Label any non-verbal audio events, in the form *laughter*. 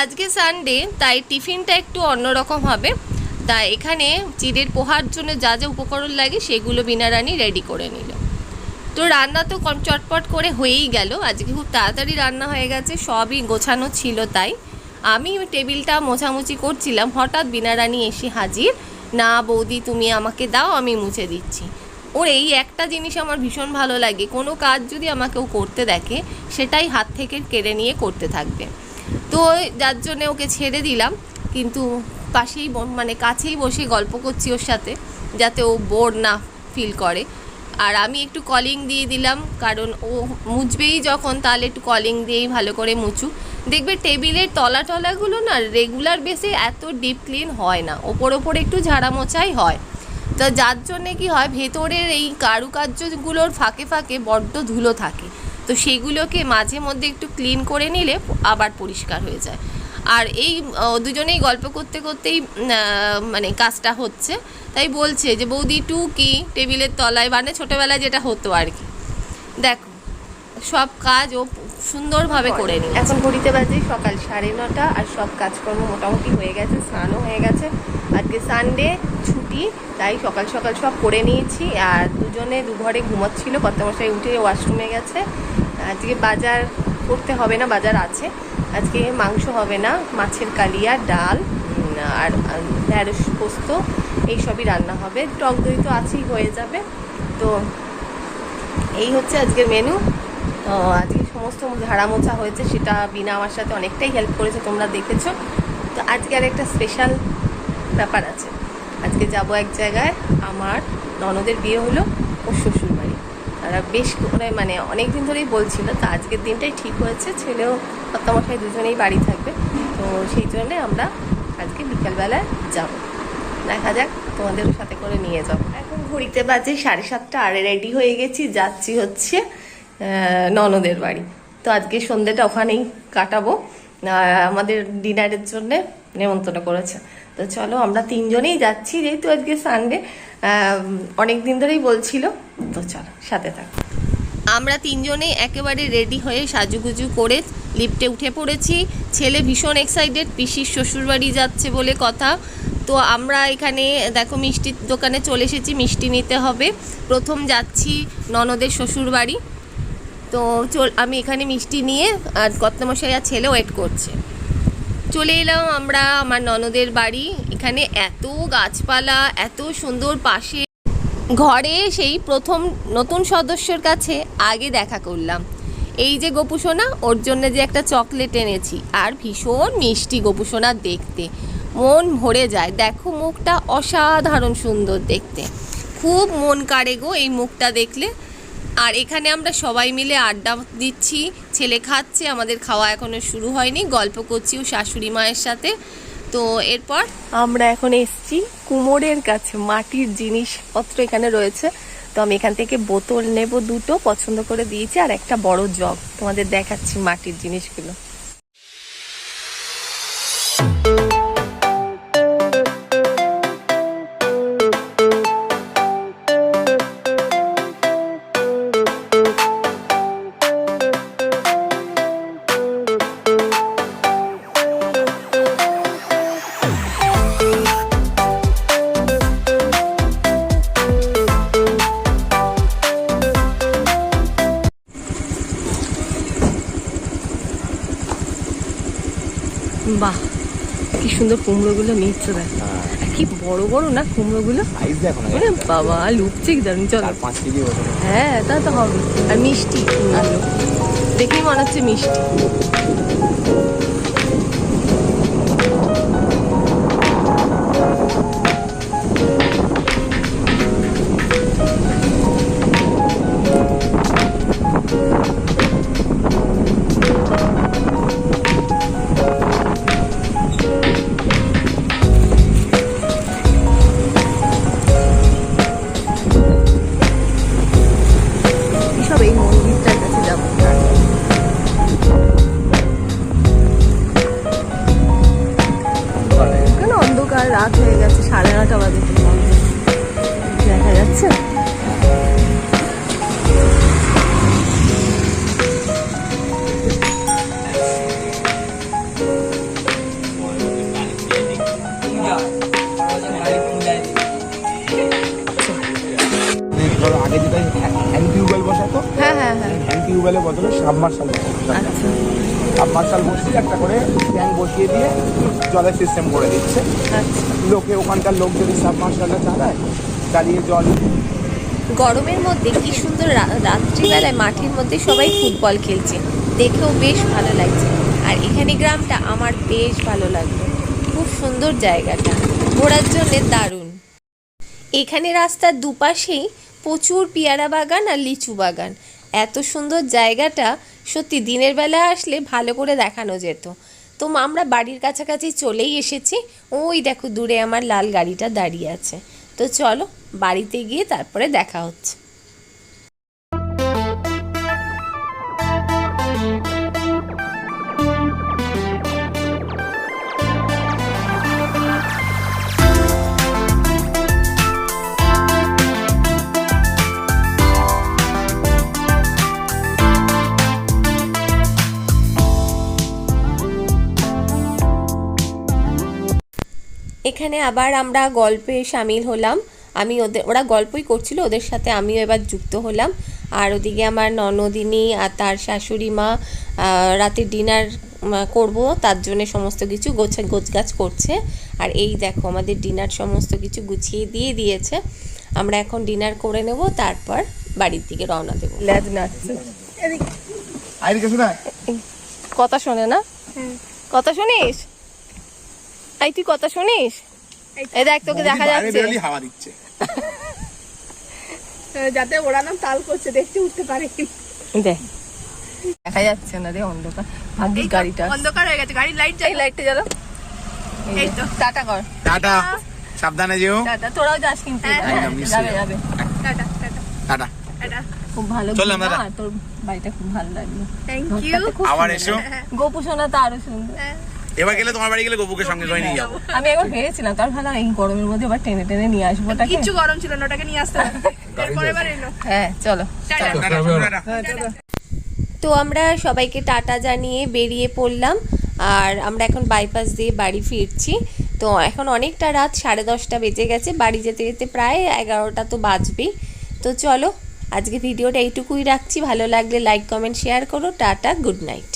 আজকে সানডে তাই টিফিনটা একটু অন্যরকম হবে। তাই এখানে চিড়ের পোহার জন্য যা যা উপকরণ লাগে সেগুলো বিনা রানী রেডি করে নিল। তো রান্না তো কম চটপট করে হয়েই গেল। আজকে খুব তাড়াতাড়ি রান্না হয়ে গেছে, সবই গোছানো ছিল তাই। আমি টেবিলটা মোছামুছি করছিলাম, হঠাৎ বিনা রানী এসে হাজির। না বৌদি, তুমি আমাকে দাও, আমি মুছে দিচ্ছি। ওর এই একটা জিনিস আমার ভীষণ ভালো লাগে, কোনো কাজ যদি আমাকে ও করতে দেখে, সেটাই হাত থেকে কেড়ে নিয়ে করতে থাকবে। তো যার জন্য ওকে ছেড়ে দিলাম। কিন্তু পাশেই মানে কাছেই বসে গল্প করছি ওর সাথে, যাতে ও বোর না ফিল করে। আর আমি একটু কলিং দিয়ে দিলাম, কারণ ও মুছবেই যখন, তাহলে একটু কলিং দিয়েই ভালো করে মুছুক। দেখবে টেবিলের তলা টলাগুলো না রেগুলার বেসে এত ডিপ ক্লিন হয় না, ওপর ওপর একটু ঝাড়া মোছাই হয়। তো যার জন্যে কি হয়, ভেতরের এই কারুকার্যগুলোর ফাঁকে ফাঁকে বড্ড ধুলো থাকে। তো সেইগুলোকে মাঝে মধ্যে একটু ক্লিন করে নিলে আবার পরিষ্কার হয়ে যায়। আর এই দুজনেই গল্প করতে করতেই মানে কাজটা হচ্ছে। তাই বলছে যে বৌদি টু কি টেবিলের তলায় মানে ছোটোবেলায় যেটা হতো আর কি। দেখো সব কাজ ও সুন্দরভাবে করে নি এখন ঘড়িতে বাজে সকাল সাড়ে নটা আর সব কাজকর্ম মোটামুটি হয়ে গেছে স্নানও হয়ে গেছে। আজকে সানডে ছুটি তাই সকাল সকাল সব করে নিয়েছি। আর দুজনে দু ঘরে ঘুমাচ্ছিল কর্তামশাই উঠে ওয়াশরুমে গেছে। আজকে বাজার করতে হবে না, বাজার আছে। আজকে মাংস হবে না, মাছের কালিয়া, ডাল আর ঢ্যাঁড়স পোস্ত এইসবই রান্না হবে। টক দই তো আছেই, হয়ে যাবে। তো এই হচ্ছে আজকের মেনু তো আজকে সমস্ত ঝাড়া মোছা হয়েছে, সেটা বিনা আমার সাথে অনেকটাই হেল্প করেছে, তোমরা দেখেছ। তো আজকে আর একটা স্পেশাল ব্যাপার আছে। আজকে যাব এক জায়গায়, আমার ননদের বিয়ে হলো ও শ্বশুর বাড়ি তারা বেশ করে মানে অনেক দিন ধরেই বলছিল, তো আজকের দিনটাই ঠিক হয়েছে, ছেলেও কর্তামশাই দুজনেই বাড়ি থাকবে। তো সেই জন্যে আমরা আজকে বিকালবেলায় যাব। দেখা যাক তোমাদের সাথে করে নিয়ে যাব। এখন ঘড়িতে বাজে সাড়ে সাতটা, আর রেডি হয়ে গেছি, যাচ্ছি হচ্ছে ননদের বাড়ি। তো আজকে সন্ধ্যেটা ওখানেই কাটাবো। আমাদের ডিনারের জন্যে নেমন্তন্ন করেছে। তো চলো আমরা তিনজনেই যাচ্ছি, যেহেতু আজকে সানডে অনেক দিন ধরেই বলছিল, তো চলো, সাথে থাক। আমরা তিনজনেই একেবারে রেডি হয়ে সাজুগুজু করে লিফটে উঠে পড়েছি। ছেলে ভীষণ এক্সাইটেড পিসির শ্বশুরবাড়ি যাচ্ছে বলে কথা। তো আমরা এখানে, দেখো, মিষ্টির দোকানে চলে এসেছি, মিষ্টি নিতে হবে। প্রথম যাচ্ছি ননদের শ্বশুরবাড়ি। তো চল, আমি এখানে মিষ্টি নিয়ে আর কত্তমশাই আর ছেলে ওয়েট করছে। চলে এলাম আমরা আমার ননদের বাড়ি। এখানে এত গাছপালা, এত সুন্দর পাশে। ঘরে সেই প্রথম নতুন সদস্যর কাছে আগে দেখা করলাম। এই যে গোপুসোনা, ওর জন্য যে একটা চকলেট এনেছি। আর ভীষণ মিষ্টি গোপুসোনা দেখতে। মন ভরে যায়। দেখো মুখটা অসাধারণ সুন্দর দেখতে। খুব মন কাড়ে গো এই মুখটা দেখলে। আর এখানে আমরা সবাই মিলে আড্ডা দিচ্ছি, ছেলে খাচ্ছে, আমাদের খাওয়া এখনও শুরু হয়নি, গল্প করছি ও শাশুড়ি মায়ের সাথে। তো এরপর? আমরা এখন এসছি কুমোরের কাছে, মাটির জিনিসপত্র এখানে রয়েছে। তো আমি এখান থেকে বোতল নেব দুটো, পছন্দ করে দিয়েছি, আর একটা বড় জগ। তোমাদের দেখাচ্ছি মাটির জিনিসগুলো। বাহ কি সুন্দর কুমড়োগুলো নিচ্ছে দেখ কি বড় বড় না কুমড়োগুলো? মানে বাবা লুকছে কি দারুণ চলো। হ্যাঁ তা তো হবে। আর মিষ্টি দেখেই মনে হচ্ছে মিষ্টি। টিউবওয়েলের বদলে সাবমার্শাল আচ্ছা। সাবমার্শাল বসিয়ে একটা করে ট্যাঙ্ক বসিয়ে দিয়ে জলের সিস্টেম করে দিচ্ছে। আচ্ছা। লোকে ওখানকার লোক যদি সাবমার্শালটা চালায় চালিয়ে জল গরমের মধ্যে কি সুন্দর রাত্রিবেলায় মাঠের মধ্যে সবাই ফুটবল খেলছে। দেখেও বেশ ভালো লাগছে। আর এখানে গ্রামটা আমার বেশ ভালো লাগল। খুব সুন্দর জায়গাটা। ঘোরার জন্য দারুণ। এখানে রাস্তার দুপাশেই প্রচুর পেয়ারা বাগান আর লিচু বাগান। এত সুন্দর জায়গাটা সত্যি দিনের বেলা আসলে ভালো করে দেখানো যেত। তো আমরা বাড়ির কাছাকাছি চলেই এসেছি। ওই দেখো দূরে আমার লাল গাড়িটা দাঁড়িয়ে আছে। তো চলো বাড়িতে গিয়ে তারপরে দেখা হচ্ছে। এখানে আবার আমরা গল্পে সামিল হলাম। আমি ওদের ওরা গল্পই করছিল ওদের সাথে আমিও এবার যুক্ত হলাম। আর ওদিকে আমার ননদিনী আর তার শাশুড়ি মা রাতের ডিনার করব তার জন্য সমস্ত কিছু গোছা গোছগাছ করছে। আর এই দেখো আমাদের ডিনার সমস্ত কিছু গুছিয়ে দিয়ে দিয়েছে। আমরা এখন ডিনার করে নেব তারপর বাড়ির দিকে রওনা দেবো। ল্যাজ নাচছে। কথা শোনে না? কথা শুনিস? এই তুই কথা শুনিস? এই দেখ তোকে দেখা যাচ্ছে। হাওয়া দিচ্ছে। *laughs* যাতে ওরা না তাল করছে দেখতে উঠতে পারে। দেখ। দেখা যাচ্ছে না রে অন্ধকার। ভাগ্যিস গাড়িটা। অন্ধকার হয়ে গেছে গাড়ির লাইট লাইটটা জ্বালা। এই তো। টাটা কর। টাটা। সাবধানে যেও। টাটা তোরাও যাস কিন্তু। হ্যাঁ, হ্যাঁ, নিশ্চয়ই যাবে যাবে। টাটা টাটা। টাটা। খুব ভালো চললাম ঘুম দাদা। তোর বাড়িটা খুব ভালো লাগল। থ্যাংক ইউ আবার এসো। গোপু সোনা তো আরও সুন্দর। এবার গেলে তোমার বাড়ি গেলে গপুকে সঙ্গে করে নিয়ে যাব। আমি একবার ভেবেছিলাম তার ভালো এই গরমের মধ্যে এবার টেনে টেনে নিয়ে আসব ওটাকে। কিচ্ছু গরম ছিল না ওটাকে নিয়ে আসতে এলো। হ্যাঁ চলো। তো আমরা সবাইকে টাটা জানিয়ে বেরিয়ে পড়লাম আর আমরা এখন বাইপাস দিয়ে বাড়ি ফিরছি। তো এখন অনেকটা রাত সাড়ে দশটা বেজে গেছে বাড়ি যেতে যেতে প্রায় এগারোটা তো বাজবেই। তো চলো আজকে ভিডিওটা এইটুকুই রাখছি। ভালো লাগলে লাইক কমেন্ট শেয়ার করো। টাটা গুড নাইট